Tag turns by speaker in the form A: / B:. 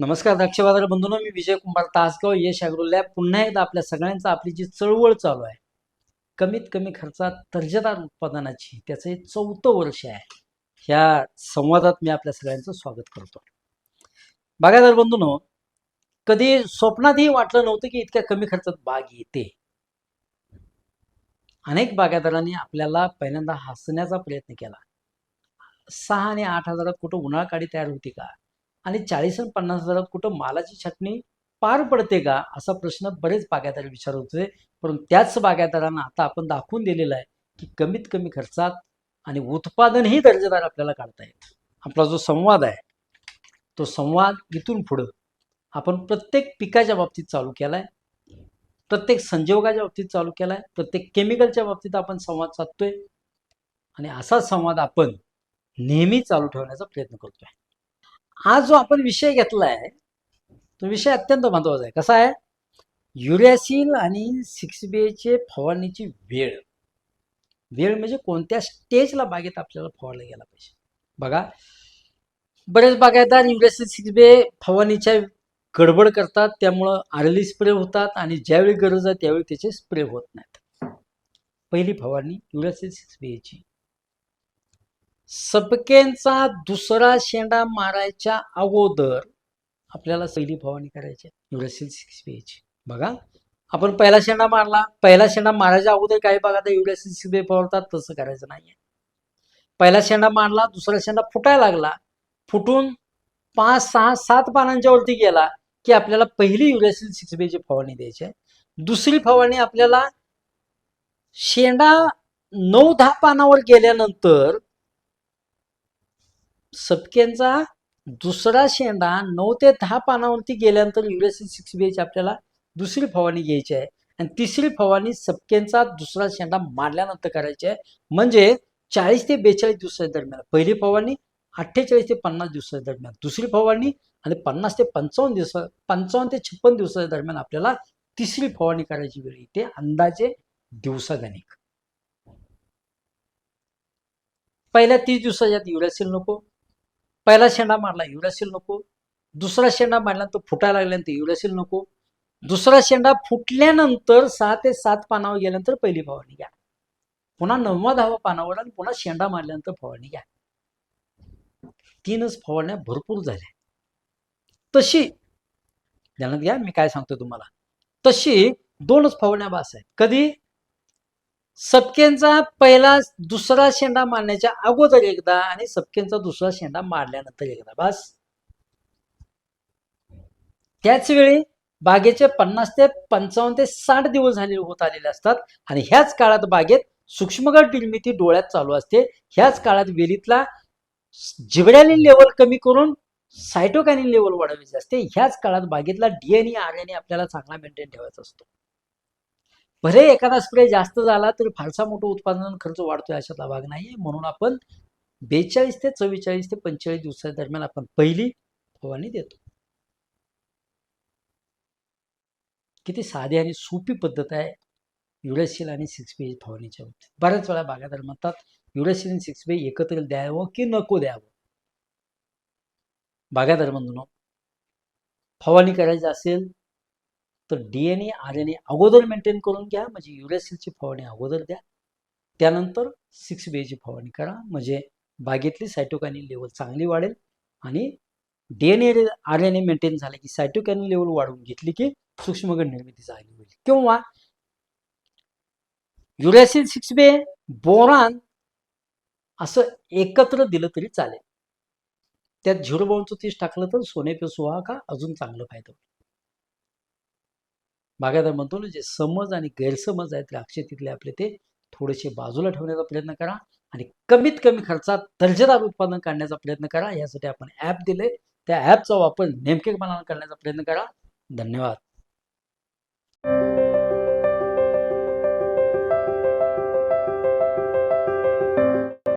A: नमस्कार द्राक्ष बाजार बंधूंनो मी विजय कुमार तासगाव यश अॅग्रोलॅब पुन्हा एकदा आपल्या सगळ्यांचं आपली जी चळवळ चालू आहे कमीत कमी खर्चात दर्जेदार उत्पादनाची त्याचं हे चौथं वर्ष आहे. ह्या संवादात मी आपल्या सगळ्यांचं स्वागत करतो. बागायदार बंधूंनो कधी स्वप्नातही वाटलं नव्हतं की इतक्या कमी खर्चात बाग येते. अनेक बागायदारांनी आपल्याला पहिल्यांदा हसण्याचा प्रयत्न केला. सहा आणि आठ हजारात कुठं उन्हाळ काडी तयार होती का? आणि चाळीस आणि पन्नास हजारात कुठं मालाची छाटणी पार पडते का? असा प्रश्न बरेच बागायतदार विचारत होते. परंतु त्याच बागायतदारांना आता आपण दाखवून दिलेला आहे की कमीत कमी खर्चात आणि उत्पादनही दर्जेदार आपल्याला काढता येत. आपला जो संवाद आहे तो संवाद इथून पुढं आपण प्रत्येक पिकाच्या बाबतीत चालू केला आहे प्रत्येक संजोगाच्या बाबतीत चालू केला आहे प्रत्येक केमिकलच्या बाबतीत आपण संवाद साधतोय आणि असा संवाद आपण नेहमी चालू ठेवण्याचा प्रयत्न करतोय. आज जो आपण विषय घेतला आहे तो विषय अत्यंत महत्त्वाचा आहे. कसा आहे? युरियासिल आणि सिक्स चे फवारणीची वेळ. वेळ म्हणजे कोणत्या स्टेजला बागेत आपल्याला फवारला गेला पाहिजे. बघा बरेच बागायतदार युरियासिल सिक्स बे फवारणीच्या गडबड करतात त्यामुळं आरली स्प्रे होतात आणि ज्यावेळी गरज आहे त्यावेळी त्याचे स्प्रे होत नाहीत. पहिली फवारणी युरियासिल सिक्स ची सपकेंचा दुसरा शेंडा मारायच्या अगोदर आपल्याला पहिली फवारणी करायची युरेसिल सिक्स ची बघा आपण पहिला शेंडा मारला. पहिला शेंडा मारायच्या अगोदर काही भागात युरेसिल सिक्स बी फवारतात तसं करायचं नाहीये. पहिला शेंडा मारला दुसरा शेंडा फुटायला लागला. फुटून पाच सहा सात पानांच्या वरती गेला की आपल्याला पहिली युरेसिल सिक्स ची फवारणी द्यायची आहे. दुसरी फवारणी आपल्याला शेंडा नऊ दहा पानावर गेल्यानंतर सपकेंचा दुसरा शेंडा नऊ ते दहा पानावरती गेल्यानंतर युरेसिल सिक्स बी एच आपल्याला दुसरी फवारणी घ्यायची आहे. आणि तिसरी फवारणी सपकेंचा दुसरा शेंडा मारल्यानंतर करायची आहे. म्हणजे चाळीस ते बेचाळीस दिवसाच्या दरम्यान. पहिली फवारणी अठ्ठेचाळीस ते पन्नास दिवसाच्या दरम्यान. दुसरी फवारणी आणि पन्नास ते पंचावन्न दिवस पंचावन्न ते छप्पन दिवसाच्या दरम्यान आपल्याला तिसरी फवारणी करायची वेळ येते अंदाजे दिवसागणिक. पहिल्या तीस दिवसाच्यात युरॅसिल नको. पहिला शेंडा मारला युरासिल नको. दुसरा शेंडा मारल्यानंतर फुटायला लागल्यानंतर युरासिल नको. दुसरा शेंडा फुटल्यानंतर सहा ते सात पानावर गेल्यानंतर पहिली फवारणी घ्या. पुन्हा नववा दहावा पानावर आणि पुन्हा शेंडा मारल्यानंतर फवारणी घ्या. तीनच फवारण्या भरपूर झाल्या. तशी ध्यानात घ्या मी काय सांगतो तुम्हाला. तशी दोनच फवारण्या बास आहेत. कधी? सपकेंचा पहिला दुसरा शेंडा मारण्याच्या अगोदर एकदा आणि सपकेंचा दुसरा शेंडा मारल्यानंतर एकदा. बस. त्याच वेळी बागेचे पन्नास ते पंचावन्न ते साठ दिवस झाले होत आलेले असतात आणि ह्याच काळात बागेत सूक्ष्मगड निर्मिती डोळ्यात चालू असते. ह्याच काळात वेलीतला जिबड्यालीन लेवल कमी करून सायटोकॅनिन लेवल वाढवायची असते. ह्याच काळात बागेतला डीएनए आरएनए आपल्याला चांगला मेंटेन ठेवायचा असतो. भले एखादा स्प्रे जास्त झाला तरी फारसा मोठं उत्पादन खर्च वाढतोय अशातला भाग नाही म्हणून आपण बेचाळीस ते चव्वेचाळीस ते पंचेचाळीस दिवसाच्या दरम्यान आपण पहिली फवारणी देतो. किती साधी आणि सोपी पद्धत आहे युरेसिल आणि सिक्स बी फवारणीच्या बाबतीत. बऱ्याच वेळा बागायदार म्हणतात युरेसिल आणि सिक्स बी एकत्र द्यावं की नको द्यावं? बागायदार म्हणून फवारणी करायची असेल तर डीएनए आर एन ए अगोदर मेंटेन करून घ्या. म्हणजे युरेसिलची फवारणी अगोदर द्या. त्यानंतर सिक्स बेची फवारणी करा. म्हणजे बागेतली सायटोकॅनिन लेवल चांगली वाढेल आणि DNA R N A maintain झाले की सायटोकॅनिन लेवल वाढवून घेतली की सूक्ष्मगड निर्मिती चांगली होईल. किंवा युरेसिल सिक्स बे बोरान असं एकत्र दिलं तरी चालेल. त्यात झिरो बाऊन तीस टाकलं तर सोने पे सुहागा अजून चांगलं फायदा होईल. बागायदार म्हणतो ना जे समज आणि गैरसमज आहेत अक्षय तिथले आपले ते थोडेसे बाजूला ठेवण्याचा प्रयत्न करा आणि कमीत कमी खर्चात दर्जेदार उत्पादन काढण्याचा प्रयत्न करा. यासाठी आपण ॲप दिले. त्या ॲपचा वापर नेमकेपणानं करण्याचा प्रयत्न करा. धन्यवाद.